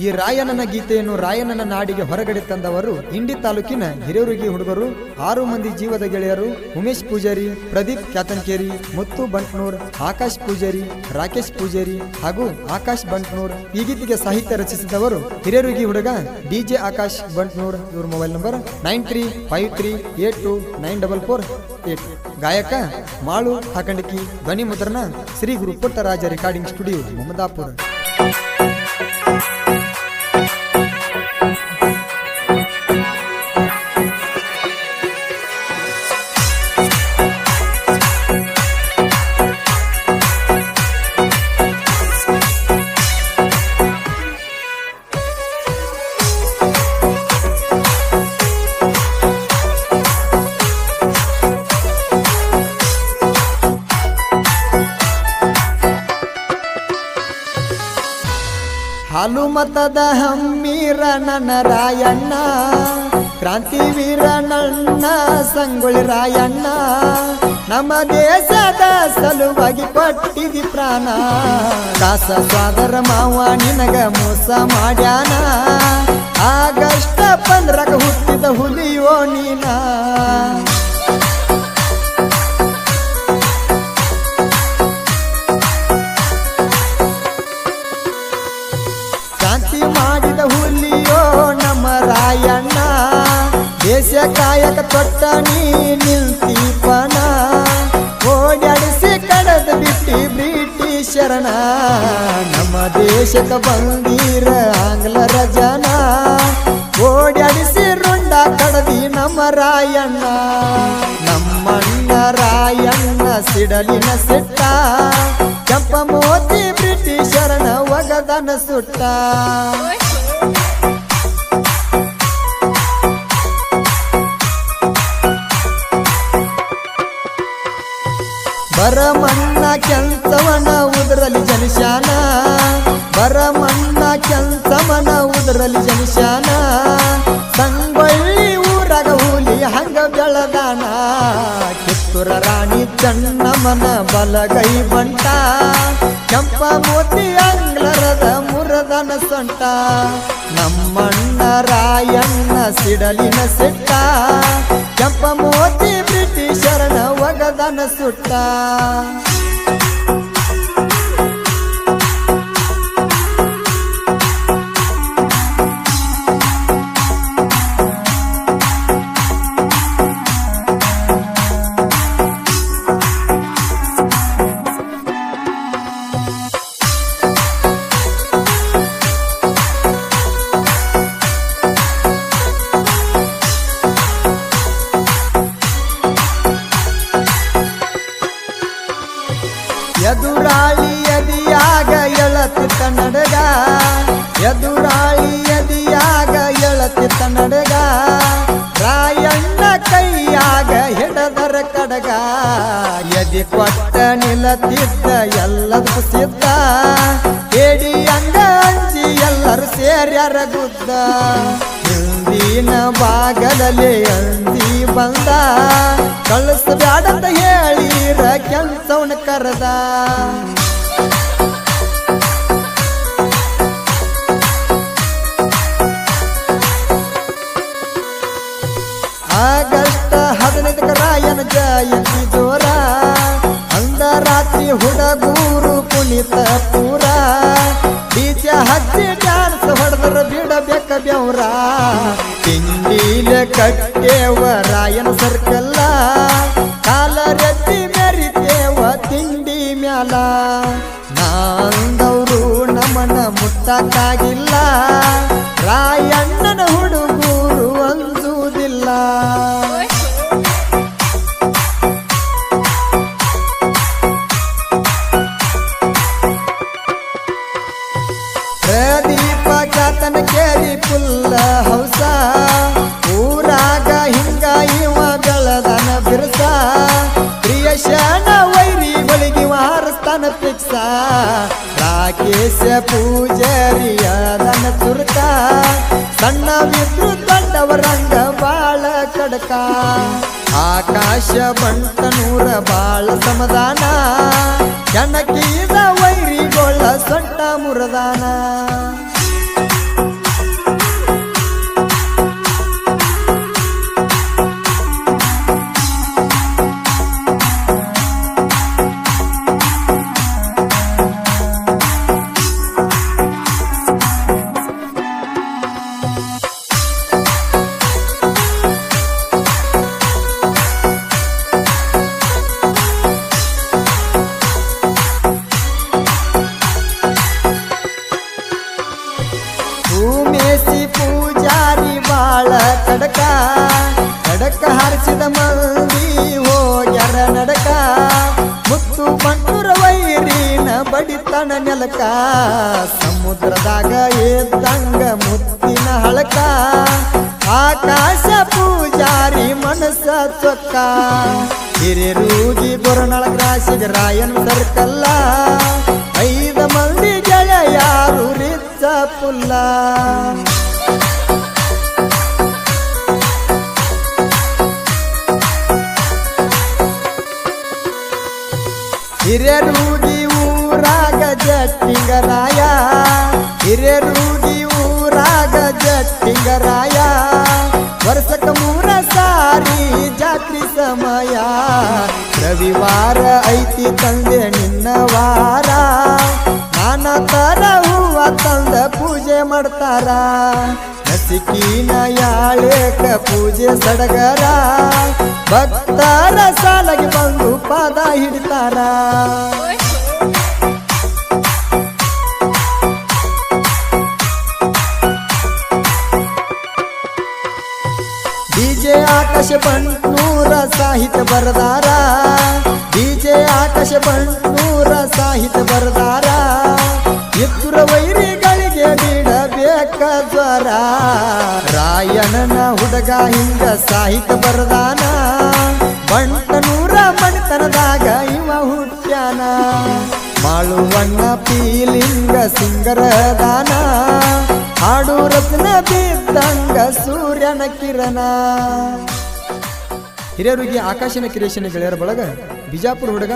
ಈ ರಾಯಣ್ಣನ ಗೀತೆಯನ್ನು ರಾಯಣ್ಣನ ನಾಡಿಗೆ ಹೊರಗಡೆ ತಂದವರು ಇಂಡಿ ತಾಲೂಕಿನ ಹಿರೇರುಗಿ ಹುಡುಗರು, ಆರು ಮಂದಿ ಜೀವದ ಗೆಳೆಯರು ಉಮೇಶ್ ಪೂಜಾರಿ, ಪ್ರದೀಪ್ ಕ್ಯಾತನ್ಕೇರಿ, ಮುತ್ತು ಬಂಟ್ನೂರ್, ಆಕಾಶ್ ಪೂಜಾರಿ, ರಾಕೇಶ್ ಪೂಜಾರಿ ಹಾಗೂ ಆಕಾಶ್ ಬಂಟ್ನೂರ್ ಈ ಗೀತೆಗೆ ಸಾಹಿತ್ಯ ರಚಿಸಿದವರು ಹಿರೇರುಗಿ ಹುಡುಗ ಡಿಜೆ ಆಕಾಶ್ ಬಂಟ್ನೂರ್. ಇವ್ರ mobile number nine three five three eight two nine double four eight. ಗಾಯಕ ಮಾಳು ಹಾಕಂಡಿಕಿ, ಧ್ವನಿ ಮುದ್ರಣ, ಶ್ರೀ ಗುರು ಪುಟ್ಟರಾಜ ರೆಕಾರ್ಡಿಂಗ್ ಸ್ಟುಡಿಯೋ ಮಮದಾಪುರ ಹಾಲು ಮತದ ಹಮ್ಮೀರ ನನ್ನ ರಾಯಣ್ಣ ಕ್ರಾಂತಿವೀರ ನನ್ನ ಸಂಗೊಳ್ಳಿ ರಾಯಣ್ಣ ನಮ್ಮ ದೇಶದ ಸಲುವಾಗಿ ಕೊಟ್ಟಿದಿ ಪ್ರಾಣ. ದಾಸ ಸ್ವಾದರ ಮಾವ ನಿನಗ ಮೋಸ ಮಾಡ್ಯಾನ, ಆಗಷ್ಟ ಪಂದ್ರಕ ಹುಟ್ಟಿದ ಹುಲಿಯೋ ನೀನ. ತೊಟ್ಟ ನೀ ನಿಲ್ತೀಪನ ಓಡಾಡಿಸಿ ಕಡದ ಬಿಟ್ಟಿ ಬ್ರಿಟಿಷರನ ನಮ್ಮ ದೇಶಕ್ಕೆ ಬಂದೀರ ಆಂಗ್ಲರ ಜನ ಓಡಾಡಿಸಿ ರುಂಡ ಕಡದಿ ನಮ್ಮ ರಾಯಣ್ಣ. ನಮ್ಮಣ್ಣ ರಾಯಣ್ಣ ಸಿಡಲಿನ ಸಿಟ್ಟ. ಕೆಂಪ ಮೋತಿ ಬ್ರಿಟಿಷರನ ಒಗದನ ಸುಟ್ಟ. ಬರಮಣ್ಣ ಕೆಲ್ಸವನ ಉದರಲಿ ಜನಿಶಾನ ಬರಮಣ್ಣ ಕೆಲ್ಸವನ ಉದರಲಿ ಜನಿಶಾನ ಸಂಗೊಳ್ಳಿ ಊರಾಗ ಹೂಲಿ ಹಂಗ ಬೆಳದಾನ ಕಿತ್ತೂರ ರಾಣಿ ಚನ್ನಮ್ಮನ ಬಲಗೈ ಬಂಟ. ಕೆಂಪ ಮೋತಿ ಅಂಗ್ಲರದ ಮುರದನ ಸೊಂಟ. ನಮ್ಮಣ್ಣ ರಾಯಣ್ಣ ಸಿಡಲಿನ ಸಿಟ್ಟ. ಕೆಂಪ ಮೋತಿ ಒಗದನ ಸುಟ್ಟ. ಕೊಟ್ಟ ನಿಲತಿದ್ದ ಎಲ್ಲದ ಸಿದ್ಧ. ಏಡಿ ಅಂಗ ಅಂಜಿ ಎಲ್ಲರೂ ಸೇರ್ಯಾರ ಗುದ್ದ ಹಿಂದಿನ ಬಾಗಲಲ್ಲಿ ಅಂದಿ ಬಂದ. ಕಳಿಸ್ಬ್ಯಾಡಂತ ಹೇಳಿರ ಕೆಲ್ಸವನ್ನ ಕರೆದ. ಆಗಸ್ಟ್ ಹದಿನೈದಕ್ಕೆ ರಾಯನ ಜಯಂತಿ ಜೋರ. ಹುಡುಗೂರು ಕುಣಿತ ಪೂರ. ಬೀಜ ಹಚ್ಚಿ ಡ್ಯಾನ್ಸ್ ಹೊಡೆದ್ರ ಬಿಡಬೇಕ ಬೆವ್ರ. ತಿಂಡಿಲ ಕಟ್ಟೇವ ರಾಯನ ಸರ್ಕಲ್ಲ. ಕಾಲ ರೆತ್ತಿ ಮೆರಿತೇವ ತಿಂಡಿ ಮ್ಯಾಲ. ನಾಂದವರು ನಮನ ಮುಟ್ಟಕ್ಕಾಗಿಲ್ಲ ರಾಕೇಶ ಪೂಜಾರಿಯದನ ತುರ್ಕ. ಸಣ್ಣ ವಿದ್ರು ದೊಡ್ಡವರಂಗ ಬಾಳ ಕಡಕ. ಆಕಾಶ ಬಂಟನೂರ ಬಾಳ ಸಮಾಧಾನ. ಜನಕೀದ ವೈರಿಗೊಳ್ಳ ಸೊಟ್ಟ ಮುರದಾನ. ಬಾಳ ಕಡಕ ಕಡಕ ಹಾರಿಸಿದ ಮಂದಿ ಹೋಗ್ಯಾರ ನಡಕ. ಮುತ್ತು ಬಂಟುರ ವೈರಿನ ಬಡಿತನ ನೆಲಕ, ಸಮುದ್ರದಾಗ ಎದ್ದಂಗ ಮುತ್ತಿನ ಹಳಕ. ಆಕಾಶ ಪೂಜಾರಿ ಮನಸ್ಸ ಚೊಕ್ಕ. ಹಿರಿಯರೂಗಿ ಗೊರನಳ ರಾಶಿಗೆ ರಾಯನ್ ಸರ್ಕಲ್ಲ. ಹಿರಿಯರೂಗಿ ಊರಾಗ ಜಟ್ಟಿಂಗರಾಯ. ಹಿರಿಯರೂಗಿ ಊರಾಗ ಜಟ್ಟಿಂಗರಾಯ. ವರ್ಷಕ ಮೂರ ಸಾರಿ ಜಾತ್ರಿ ಸಮಯ. ರವಿವಾರ ಐತಿ ತಂದೆ ನಿನ್ನ ವಾರ. ನಾನಾ ತರ ಹೂವ ತಂದ ಪೂಜೆ ಮಾಡ್ತಾರ. ನಸಿಕಿನ ಯಾಳೇಕ ಪೂಜೆ ಸಡಗರ, ಭಕ್ತರ ಸಾಲಗಿ ಬಂದು ಪಾದ ಹಿಡಿತಾರ. ಡಿಜೆ ಆಕಾಶ ಬಂಟ್ನೂರ ಸಾಹಿತ್ಯ ಬರದಾರ ಡಿಜೆ ಆಕಾಶ ಬಂಟ್ನೂರ ಸಾಹಿತ್ಯ ಜ್ವರ ರಾಯಣನ ಹುಡುಗ ಹಿಂಗ ಸಾಹಿತ್ಯ ಬರದಾನ? ಬಂಟನೂರ ಮಣಿತನದಾಗ ಇವ ಹುಟ್ಟ್ಯಾನ? ಮಾಳುವಣ್ಣ ಪೀಲಿಂಗ ಸಿಂಗರದಾನ? ಹಾಡು ರತ್ನ ಬಿದ್ದಂಗ ಸೂರ್ಯನ ಕಿರಣ? ಹಿರಿಯರುಗಿ ಆಕಾಶನ ಕ್ರಿಯೇಷನ್ ಗೆಳೆಯರ ಬಳಗ, ಬಿಜಾಪುರ ಹುಡುಗ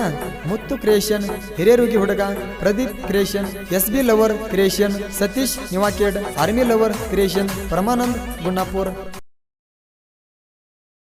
ಮುತ್ತು ಕ್ರಿಯೇಷನ್, ಹಿರಿಯರುಗಿ ಹುಡುಗ Pradeep creation S B lover creation, Satish ನಿವಾಕೇಡ್, army lover creation, Paramanand Gunnapur